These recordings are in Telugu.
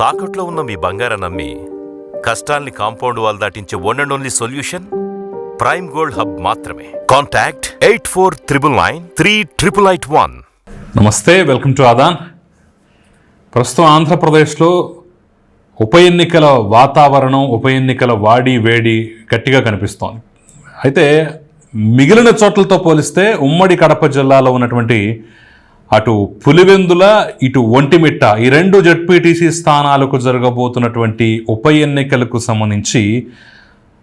తాకట్లో ఉన్న మీ బంగారం నమ్మి కష్టాల్ని compound wall దాటించే one and only solution prime gold hub మాత్రమే. Contact eight four triple nine three triple eight one నమస్తే వెల్కమ్ టు ఆదాన్ ప్రస్తుతం ఆంధ్రప్రదేశ్లో ఉప ఎన్నికల వాతావరణం ఉప ఎన్నికల వాడి వేడి గట్టిగా కనిపిస్తోంది. అయితే మిగిలిన చోట్లతో పోలిస్తే ఉమ్మడి కడప జిల్లాలో ఉన్నటువంటి అటు పులివెందుల ఇటు ఒంటిమిట్ట ఈ రెండు జడ్పీటీసీ స్థానాలకు జరగబోతున్నటువంటి ఉప ఎన్నికలకు సంబంధించి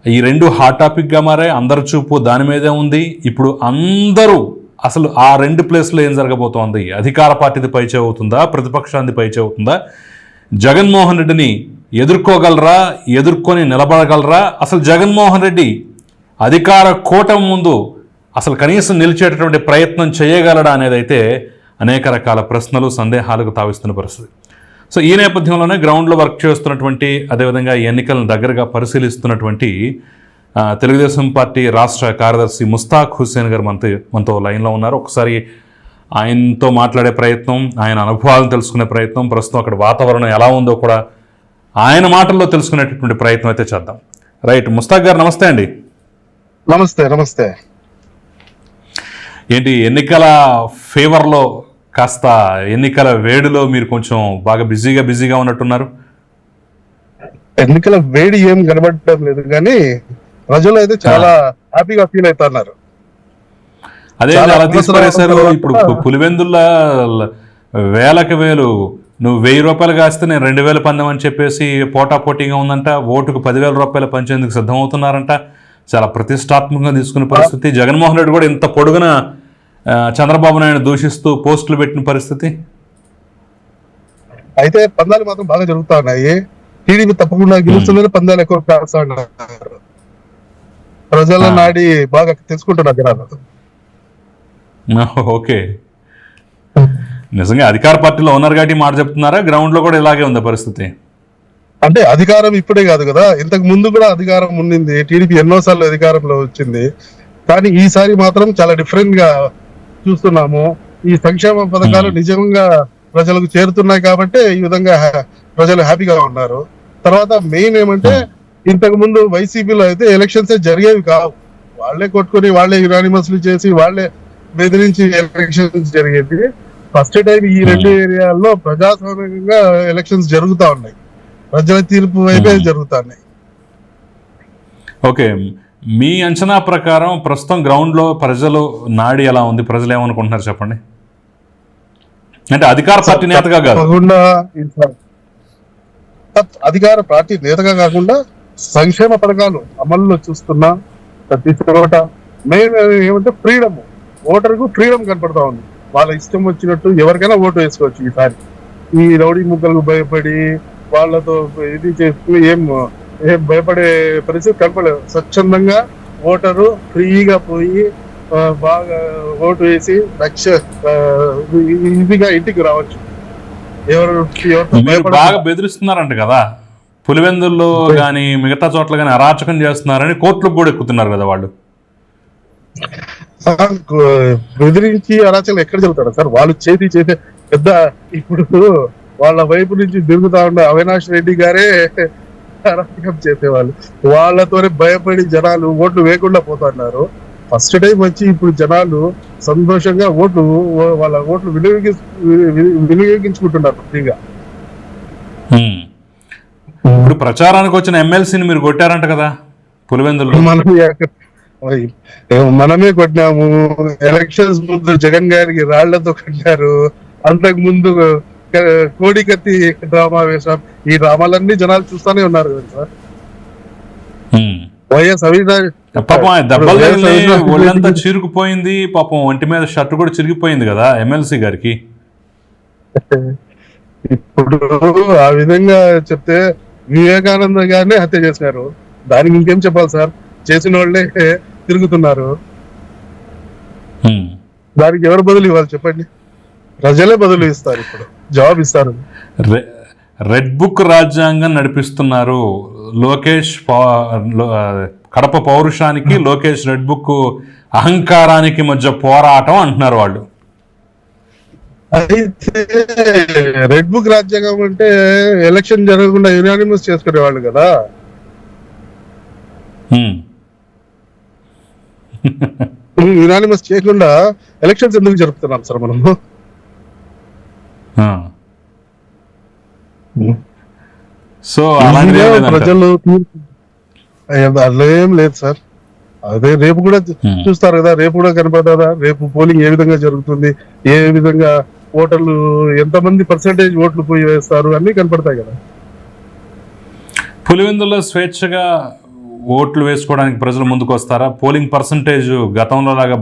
ఈ రెండు హాట్ టాపిక్గా మారాయి. అందరి చూపు దాని మీదే ఉంది. ఇప్పుడు అందరూ అసలు ఆ రెండు ప్లేస్లో ఏం జరగబోతోంది? అధికార పార్టీది పైచే అవుతుందా ప్రతిపక్షాన్ని పైచే అవుతుందా జగన్మోహన్ రెడ్డిని ఎదుర్కోగలరా? ఎదుర్కొని నిలబడగలరా? అసలు జగన్మోహన్ రెడ్డి అధికార కూటమి ముందు అసలు కనీసం నిలిచేటటువంటి ప్రయత్నం చేయగలడా అనేది అయితే అనేక రకాల ప్రశ్నలు సందేహాలకు తావిస్తున్న పరిస్థితి. సో ఈ నేపథ్యంలోనే గ్రౌండ్లో వర్క్ చేస్తున్నటువంటి అదేవిధంగా ఈ ఎన్నికలను దగ్గరగా పరిశీలిస్తున్నటువంటి తెలుగుదేశం పార్టీ రాష్ట్ర కార్యదర్శి ముస్తాక్ హుస్సేన్ గారు మనతో మనతో లైన్లో ఉన్నారు. ఒకసారి ఆయనతో మాట్లాడే ప్రయత్నం ఆయన అనుభవాలను తెలుసుకునే ప్రయత్నం ప్రస్తుతం అక్కడ వాతావరణం ఎలా ఉందో కూడా ఆయన మాటల్లో తెలుసుకునేటటువంటి ప్రయత్నం అయితే చేద్దాం. రైట్ ముస్తాక్ గారు నమస్తే అండి. నమస్తే నమస్తే. ఏంటి ఎన్నికల ఫేవర్లో కాస్త ఎన్నికల వేడిలో మీరు కొంచెం బాగా బిజీగా బిజీగా ఉన్నట్టున్నారు? ఎన్నికల వేడి ఏం కనబడటం లేదు కానీ ప్రజలు అయితే చాలా హ్యాపీగా ఫీల్ అవుతున్నారు. అదే అలా సంవత్సరాల ఇప్పుడు పులివెందుల వేలకు వేలు నువ్వు వెయ్యి రూపాయలు కాస్తే నేను రెండు వేలు పందెం అని చెప్పేసి పోటా పోటీగా ఉందంట ఓటుకు పదివేల రూపాయలు పంచేందుకు సిద్ధమవుతున్నారంట. చాలా ప్రతిష్టాత్మకంగా తీసుకునే పరిస్థితి. జగన్మోహన్ రెడ్డి కూడా ఇంత పొడుగున చంద్రబాబు నాయుడు దూషిస్తూ పోస్టులు పెట్టిన పరిస్థితి? అయితే పందాలు మాత్రం బాగా జరుగుతా ఉన్నాయి టీడీపీ తప్పకుండా గెలుస్తుందని పందాలు ఎక్కువ కాస్తా ఉన్నారు ప్రజల. నాడి బాగా తెలుసుకుంటున్నారు జనాలు. ఓకే. నిజంగా అధికార పార్టీలో ఉన్నారు కాబట్టి మాట చెప్తున్నారా? గ్రౌండ్లో కూడా ఇలాగే ఉంది పరిస్థితి? అంటే అధికారం ఇప్పుడే కాదు కదా. ఇంతకు ముందు కూడా అధికారం ఉండింది టీడీపీ ఎన్నోసార్లు అధికారంలో వచ్చింది. కానీ ఈసారి మాత్రం చాలా డిఫరెంట్గా చూస్తున్నాము. ఈ సంక్షేమ పథకాలు. నిజంగా ప్రజలకు చేరుతున్నాయి కాబట్టి ఈ విధంగా ప్రజలు హ్యాపీగా ఉన్నారు. తర్వాత మెయిన్ ఏమంటే ఇంతకు ముందు వైసీపీలో అయితే ఎలక్షన్స్ జరిగేవి కావు. వాళ్ళే కొట్టుకొని వాళ్ళే యునానిమస్లు చేసి వాళ్ళే బెదిరించి ఎలక్షన్స్ జరిగేది ఫస్ట్ టైం ఈ రెండు ఏరియాల్లో ప్రజాస్వామ్యంగా ఎలక్షన్స్ జరుగుతా ఉన్నాయి. ప్రజల తీర్పు వైపే. జరుగుతున్నాయి ఓకే. మీ అంచనా ప్రకారం ప్రస్తుతం గ్రౌండ్లో ప్రజలు నాడి ఎలా ఉంది? ప్రజలు ఏమనుకుంటున్నారు చెప్పండి. అంటే అధికార పార్టీ నేతగా తప్- అధికార పార్టీ నేతగా కాకుండా సంక్షేమ పథకాలు అమల్లో చూస్తున్నా ప్రతి చోట మెయిన్ ఏమంటే ఫ్రీడమ్. ఓటర్కు ఫ్రీడమ్ కనపడతా ఉంది. వాళ్ళ ఇష్టం వచ్చినట్టు ఎవరికైనా ఓటు వేసుకోవచ్చు ఈసారి. ఈ రౌడీ ముక్కలకు భయపడి వాళ్ళతో ఇది చేస్తూ ఏం ఏం భయపడే పరిస్థితి కనపడలేదు. స్వచ్ఛందంగా ఓటరు ఫ్రీగా పోయి బాగా ఓటు వేసి లక్ష ఈజీగా ఇంటికి రావచ్చు. ఎవరు బాగా బెదిరిస్తున్నారంట కదా. పులివెందుల్లో కానీ మిగతా చోట్ల కానీ అరాచకం చేస్తున్నారని కోర్టులకు కూడా ఎక్కుతున్నారు కదా వాళ్ళు. బెదిరించి అరాచకం ఎక్కడ జరుగుతాడు సార్? వాళ్ళు చేతి చేసే పెద్ద ఇప్పుడు వాళ్ళ వైపు నుంచి తిరుగుతా ఉన్న అవినాష్ రెడ్డి గారే అరాచకం చేసేవాళ్ళు. వాళ్ళతోనే భయపడి జనాలు ఓట్లు వేయకుండా పోతున్నారు. ఫస్ట్ టైం వచ్చి ఇప్పుడు జనాలు సంతోషంగా ఓట్లు వాళ్ళ ఓట్లు వినియోగి వినియోగించుకుంటున్నారు ఫ్రీగా. ఇప్పుడు ప్రచారానికి వచ్చిన ఎమ్మెల్సీని మీరు కొట్టారంట కదా పులివెందుల్లో. మనం ఎక్క- ఓయ్, ఏమో మనమే కొట్టినాము. ఎలక్షన్స్ ముందు జగన్ గారికి రాళ్ళతో కట్టారు. అంతకు ముందు కోడి కత్తి డ్రామా వేశాం ఈ డ్రామాలన్నీ జనాలు చూస్తానే ఉన్నారు కదా సార్. వైఎస్ పాపం దెబ్బలు ఒళ్ళంతా చిరిగిపోయింది పాపం ఒంటి మీద షర్ట్ కూడా చిరిగిపోయింది కదా ఎమ్మెల్సీ గారికి. ఇప్పుడు ఆ విధంగా చెప్తే వివేకానంద గారినే హత్య చేశారు. దానికి ఇంకేం చెప్పాలి సార్? చేసిన వాళ్ళే తిరుగుతున్నారు. దానికి ఎవరు బదులు ఇవ్వాలి చెప్పండి? ప్రజలే బదులు ఇస్తారు ఇప్పుడు. జవాబు ఇస్తారు. రెడ్ బుక్ రాజ్యాంగం నడిపిస్తున్నారు. లోకేష్ కడప పౌరుషానికి లోకేష్ రెడ్ బుక్ అహంకారానికి మధ్య పోరాటం అంటున్నారు వాళ్ళు. అయితే రెడ్ బుక్ రాజ్యాంగం అంటే ఎలక్షన్ జరగకుండా యునానిమస్ చేసుకునేవాళ్ళు కదా. యునానిమస్ చేయకుండా ఎలక్షన్స్ ఎందుకు జరుపుతున్నాం సార్ మనము. సో. ప్రజలు అట్లా ఏం లేదు సార్. అదే రేపు కూడా. చూస్తారు కదా రేపు కూడా కనపడదా? రేపు పోలింగ్ ఏ విధంగా జరుగుతుంది? ఏ విధంగా ఓటర్లు ఎంతమంది పర్సెంటేజ్ ఓట్లు పోయి వేస్తారు? అన్ని కనపడతాయి కదా. పులివెందులో స్వేచ్ఛగా ఓట్లు వేసుకోవడానికి ప్రజలు ముందుకు వస్తారా పోలింగ్ పర్సంటేజ్ గతంలో లాగా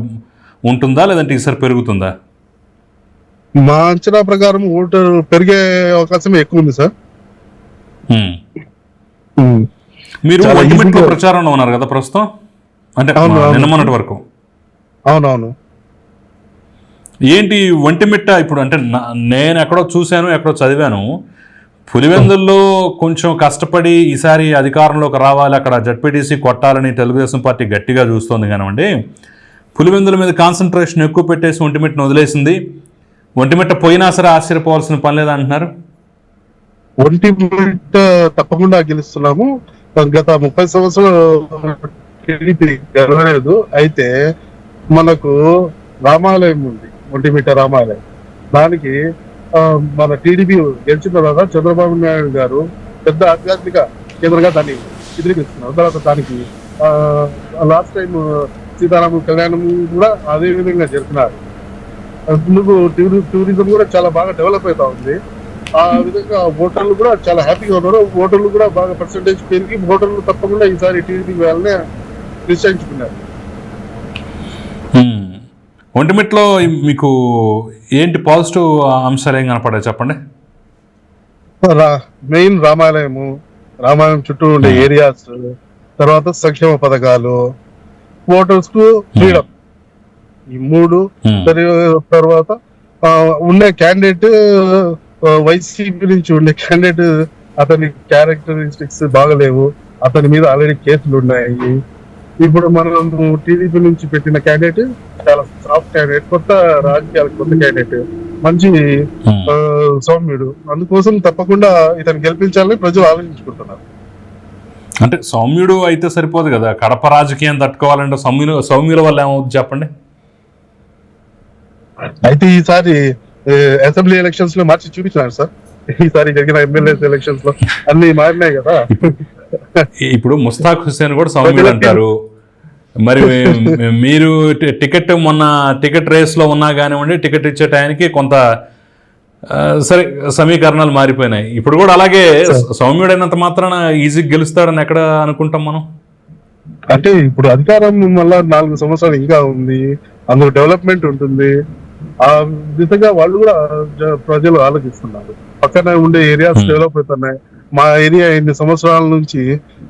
ఉంటుందా? లేదంటే ఈసారి పెరుగుతుందా? మా అంచనా ప్రకారం ఓటర్ పెరిగే అవకాశం ఎక్కువ ఉంది సార్. మీరు ప్రచారంలో ఉన్నారు కదా ప్రస్తుతం? అంటే అవును, మా- అవును. నిన్న మొన్నటి వరకు. అవునవును. ఏంటి ఒంటిమిట్ట ఇప్పుడు అంటే నేను ఎక్కడో చూశాను ఎక్కడో చదివాను. పులివెందుల్లో కొంచెం కష్టపడి ఈసారి అధికారంలోకి రావాలి అక్కడ జడ్పీటీసీ కొట్టాలని తెలుగుదేశం పార్టీ గట్టిగా చూస్తోంది కానివ్వండి. పులివెందుల మీద కాన్సన్ట్రేషన్ ఎక్కువ పెట్టేసి ఒంటిమిట్టను వదిలేసింది. ఒంటిమిట్ట పోయినా సరే ఆశ్చర్యపోవాల్సిన పని లేదంటున్నారు అంటున్నారు? ఒంటిమిట్ట తప్పకుండా గెలుస్తున్నాము. గత ముప్పై సంవత్సరాలు టీడీపీ గెలవలేదు. అయితే మనకు రామాలయం ఉంది ఒంటిమిట్ట రామాలయం. దానికి మన టీడీపీ గెలిచిన తర్వాత చంద్రబాబు నాయుడు గారు పెద్ద ఆధ్యాత్మిక కేంద్రంగా దాన్ని చిత్రీకరిస్తున్నారు తర్వాత దానికి లాస్ట్ టైం సీతారామ కళ్యాణం కూడా అదే విధంగా జరుపుతున్నారు టూరి- టూరిజం కూడా చాలా బాగా డెవలప్ అవుతా ఉంది. ఆ విధంగా ఓటర్లు కూడా చాలా హ్యాపీగా ఉన్నారు. ఓటర్లు కూడా బాగా పర్సంటేజ్ పెరిగి ఓటర్లు తప్పకుండా ఈసారి టీడీపీ వాళ్ళనే నిశ్చయించుకున్నారు. హ్మ్. ఒంటిమిట్టలో మీకు ఏంటి పాజిటివ్ అంశాలు ఏం కనపడాయి చెప్పండి? మెయిన్ రామాలయము రామాలయం చుట్టూ ఉండే ఏరియాస్ తర్వాత సంక్షేమ పథకాలు ఓటర్స్కు ఫ్రీడమ్. ఈ మూడు. తర్వా- తర్వాత ఉండే క్యాండిడేట్ వైసీపీ నుంచి ఉండే క్యాండిడేట్ అతని క్యారెక్టరిస్టిక్స్ బాగలేవు. అతని మీద ఆల్రెడీ కేసులు ఉన్నాయి. ఇప్పుడు మనం టీడీపీ నుంచి పెట్టిన క్యాండిడేట్ చాలా సాఫ్ట్ క్యాండిడేట్ కొత్త రాజకీయాలకు కొత్త క్యాండిడేట్ మంచి. ఆ, సౌమ్యుడు. అందుకోసం తప్పకుండా ఇతను గెలిపించాలని ప్రజలు ఆలోచించుకుంటున్నారు. అంటే సౌమ్యుడు అయితే సరిపోదు కదా. కడప రాజకీయం తట్టుకోవాలంటే సౌమ్యులు సౌమ్యుల వల్ల ఏమవుతుంది చెప్పండి? అయితే ఈసారి అసెంబ్లీ ఎలక్షన్స్లో మార్చి చూపించినారు సార్. ఈసారి జరిగిన ఎమ్మెల్యే ఎలక్షన్స్లో అన్ని మారినాయి కదా. ఇప్పుడు ముస్తాక్ హుస్సేన్ కూడా సౌమ్యుడు అంటారు. మరి మీరు టికెట్ మొన్న టికెట్ రేస్లో ఉన్నా కానివ్వండి టికెట్ ఇచ్చే టైంకి కొంత సరే సమీకరణాలు మారిపోయినాయి. ఇప్పుడు కూడా అలాగే సౌమ్యుడైనంత మాత్రాన ఈజీ గెలుస్తాడని ఎక్కడ అనుకుంటాం మనం? అంటే ఇప్పుడు అధికారం వల్ల నాలుగు సంవత్సరాలు ఇంకా ఉంది. అందులో డెవలప్మెంట్ ఉంటుంది. ఆ విధంగా వాళ్ళు కూడా ప్రజలు ఆలోచిస్తున్నారు. పక్కన ఉండే ఏరియాస్ Hmm. డెవలప్ అవుతున్నాయి. మా ఏరియా ఇన్ని సంవత్సరాల నుంచి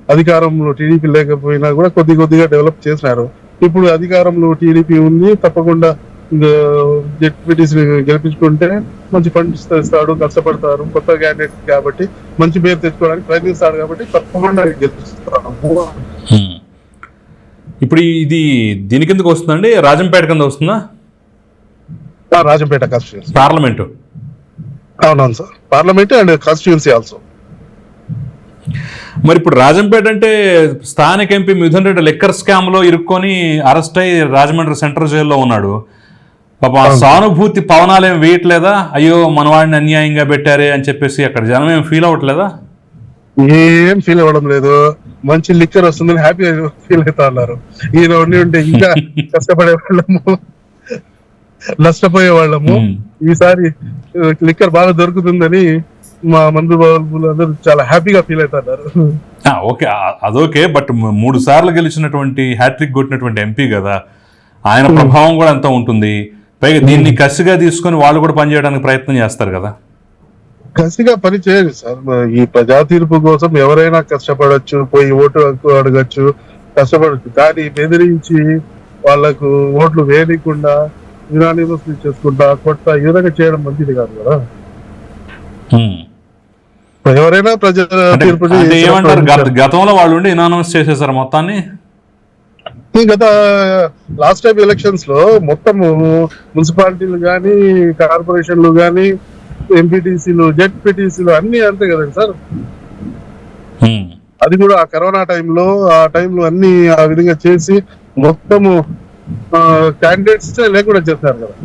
అధికారంలో టీడీపీ లేకపోయినా కూడా కొద్ది కొద్దిగా డెవలప్ చేసినారు. ఇప్పుడు అధికారంలో టీడీపీ ఉంది తప్పకుండా జెడ్పీటీసీ గెలిపించుకుంటే మంచి ఫండ్స్ తెస్తాడు కష్టపడతారు కొత్త క్యాండిడేట్ కాబట్టి మంచి పేరు తెచ్చుకోవడానికి ప్రయత్నిస్తాడు కాబట్టి తప్పకుండా గెలిపిస్తాడు హ్మ్. ఇప్పుడు ఇది దీని కిందకు వస్తుందండి? రాజంపేట కింద వస్తుందా? Rajampet constituency parliament. అవునవును sir. Parliament and constituency also మరి ఇప్పుడు రాజంపేట అంటే స్థానిక ఎంపీ మిథున్ రెడ్డి లిక్కర్ స్కామ్లో ఇరుక్కొని అరెస్ట్ అయ్యి రాజమండ్రి సెంట్రల్ జైల్లో ఉన్నాడు. పాప ఆ సానుభూతి పవనాలేం వేయట్లేదా? అయ్యో మనవాడిని అన్యాయంగా పెట్టారే అని చెప్పేసి అక్కడ జనం ఏం ఫీల్ అవ్వట్లేదా? ఏం ఫీల్ అవ్వడం లేదు. మంచి లిక్కర్ వస్తుందని హ్యాపీ ఫీల్ అవుతా ఉన్నారు. ఈయన ఉండి ఉంటే ఇంకా కష్టపడే వాళ్ళము. నష్టపోయే వాళ్ళము. ఈసారి లిక్కర్ బాగా దొరుకుతుందని మా మందు బాబులు అందరూ చాలా హ్యాపీగా ఫీల్ అవుతున్నారు. ఆ, ఓకే అదోకే బట్ మూడు సార్లు గెలిచినటువంటి హ్యాట్రిక్ కొట్టినటువంటి ఎంపీ కదా ఆయన ప్రభావం కూడా ఎంత ఉంటుంది. పైగా దీన్ని కసిగా తీసుకొని వాళ్ళు కూడా పనిచేయడానికి ప్రయత్నం చేస్తారు కదా. కసిగా పని చేయండి సార్. ఈ ప్రజా తీర్పు కోసం ఎవరైనా కష్టపడొచ్చు పోయి ఓటు హక్కు అడగచ్చు కష్టపడచ్చు. కానీ బెదిరించి వాళ్ళకు ఓట్లు వేయకుండా యునానిమస్ చేసుకుంటా కొట్ట ఈ విధంగా చేయడం మంచిది కాదు కదా. ఎవరైనా ప్రజా అంటే తీర్పుని అంటే ఏమంటారు? గత- గతంలో వాళ్ళు ఉండి ఇనానమస్ చేసేసారు మొత్తాన్ని? గత లాస్ట్ టైం ఎలక్షన్స్లో మొత్తం మున్సిపాలిటీలు కానీ కార్పొరేషన్లు కానీ ఎంపీటీసీలు జెడ్పీటీసీలు అన్ని అంతే కదండి సార్. అది కూడా ఆ కరోనా టైంలో ఆ టైంలో అన్ని ఆ విధంగా చేసి మొత్తము క్యాండిడేట్స్ లేకుండా చేస్తారు కదా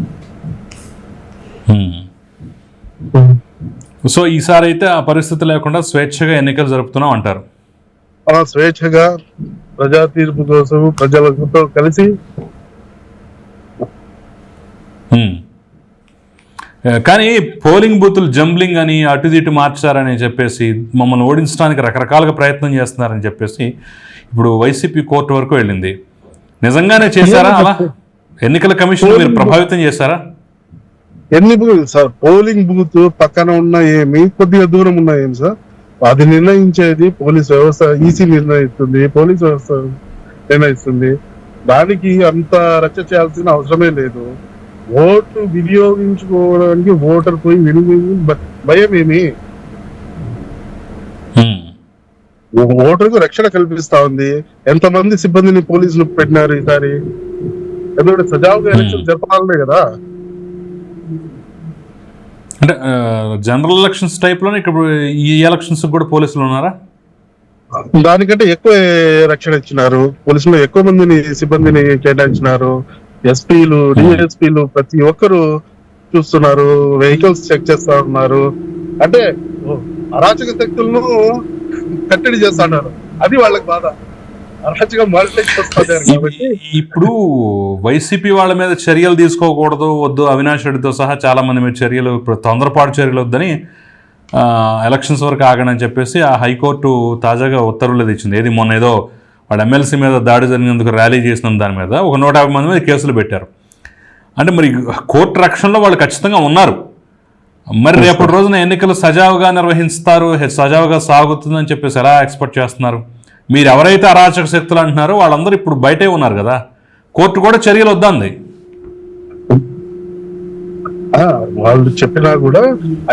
ఉమ్. సో ఈసారి అయితే ఆ పరిస్థితి లేకుండా స్వేచ్ఛగా ఎన్నికలు జరుపుతున్నాం అంటారు స్వేచ్ఛగా ప్రజా తీర్పు కోసం ప్రజలతో కలిసి. ఏ, కానీ పోలింగ్ బూతులు జంబ్లింగ్ అని అటు ఇటు మార్చారని చెప్పేసి మమ్మల్ని ఓడించడానికి రకరకాలుగా ప్రయత్నం చేస్తున్నారని చెప్పేసి ఇప్పుడు వైసీపీ కోర్టు వరకు వెళ్ళింది నిజంగానే చేశారా? అలా ఎన్నికల కమిషన్ మీరు ప్రభావితం చేశారా? ఎన్ని బూత్ సార్? పోలింగ్ బూత్ పక్కన ఉన్న ఏమి? కొద్దిగా దూరం ఉన్న ఏమి సార్? అది నిర్ణయించేది పోలీస్ వ్యవస్థ ఈసీ నిర్ణయిస్తుంది పోలీస్ వ్యవస్థ నిర్ణయిస్తుంది. దానికి అంత రచ్చ చేయాల్సిన అవసరమే లేదు. ఓటు వినియోగించుకోవడానికి ఓటర్ పోయి వినియోగి భయం ఏమి ఓటర్కు రక్షణ కల్పిస్తా ఉంది. ఎంతమంది సిబ్బందిని పోలీసులు పెట్టినారు ఈసారి ఎందుకంటే సజావుగా ఎలక్షన్ జరపాలనే కదా. అంటే జనరల్ ఎలక్షన్స్ టైప్లోనే ఇక్కడ ఈ ఎలక్షన్స్ కూడా పోలీసులు ఉన్నారా? దానికంటే ఎక్కువ రక్షణ ఇచ్చినారు. పోలీసులు ఎక్కువ మందిని సిబ్బందిని కేటాయించినారు. ఎస్పీలు డిఎస్పీలు ప్రతి ఒక్కరు చూస్తున్నారు. వెహికల్స్ చెక్ చేస్తా ఉన్నారు. అంటే అరాచక శక్తులను కట్టడి చేస్తున్నారు అది వాళ్ళకి బాధ. ఇప్పుడు వైసీపీ వాళ్ళ మీద చర్యలు తీసుకోకూడదు వద్దు అవినాష్ రెడ్డితో సహా చాలా మంది మీద చర్యలు ఇప్పుడు తొందరపాటు చర్యలు వద్దని ఎలక్షన్స్ వరకు ఆగనని చెప్పేసి ఆ హైకోర్టు తాజాగా ఉత్తర్వులు ఇచ్చింది. ఏది మొన్న ఏదో వాడు ఎమ్మెల్సీ మీద దాడి జరిగినందుకు ర్యాలీ చేసిన దాని మీద ఒక నూట యాభై మంది మీద కేసులు పెట్టారు. అంటే మరి కోర్టు రక్షణలో వాళ్ళు ఖచ్చితంగా ఉన్నారు. మరి రేపటి రోజున ఎన్నికలు సజావుగా నిర్వహిస్తారు సజావుగా సాగుతుందని చెప్పేసి ఎలా ఎక్స్పెక్ట్ చేస్తున్నారు? మీరు ఎవరైతే అరాచక శక్తులు అంటున్నారో వాళ్ళందరూ ఇప్పుడు బయటే ఉన్నారు కదా. కోర్టు కూడా చర్యలు వద్దంది. వాళ్ళు చెప్పినా కూడా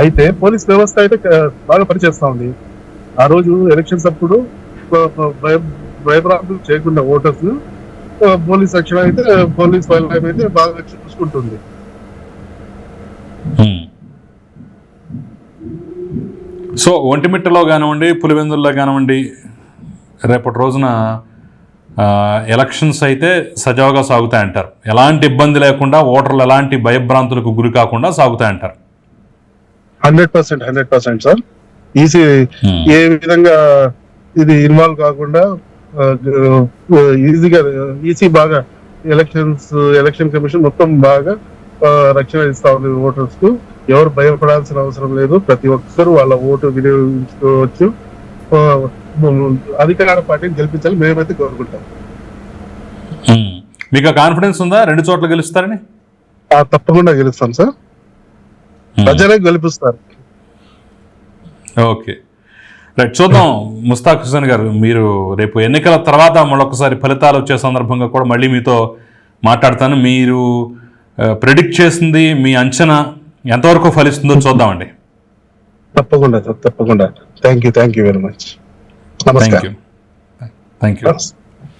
అయితే పోలీస్ వ్యవస్థ అయితే బాగా పనిచేస్తా ఉంది. ఆ రోజు ఎలక్షన్స్ అప్పుడు భయభ్రాంతులు చేయకుండా ఓటర్స్ పోలీస్ రక్షణ అయితే పోలీస్ లైఫ్ అయితే బాగా చూసుకుంటుంది. సో ఒంటిమిట్టలో కానివ్వండి పులివెందుల్లో కానివ్వండి రేపటి రోజున ఎలక్షన్స్ అయితే సజావుగా సాగుతాయంటారు ఎలాంటి ఇబ్బంది లేకుండా ఓటర్లు ఎలాంటి భయభ్రాంతులకు గురి కాకుండా సాగుతాయంటారు hundred percent hundred percent sir. EC Hmm. ఏ విధంగా ఇది ఇన్వాల్వ్ కాకుండా ఈజీగా ఈసీ బాగా ఎలక్షన్స్ ఎలక్షన్ కమిషన్ మొత్తం బాగా రక్షణ ఇస్తా ఉంది ఓటర్స్కు ఎవరు భయపడాల్సిన అవసరం లేదు. ప్రతి ఒక్కరు వాళ్ళ ఓటు వినియోగించుకోవచ్చు. అధికార పార్టీని గెలిపించాలి మేమైతే కోరుకుంటాం. మీకు కాన్ఫిడెన్స్ ఉందా? రెండు చోట్ల గెలుస్తారని? తప్పకుండా గెలుస్తాం సార్. ప్రజలే గెలిపిస్తారు. ఓకే. రైట్ చూద్దాం. ముస్తాక్ హుసేన్ గారు మీరు రేపు ఎన్నికల తర్వాత మరొకసారి ఫలితాలు వచ్చే సందర్భంగా కూడా మళ్ళీ మీతో మాట్లాడతాను. మీరు ప్రిడిక్ట్ చేసింది మీ అంచనా ఎంతవరకు ఫలిస్తుందో చూద్దామండి. తప్పకుండా తప్పకుండా. Thank you thank you very much thank you thank you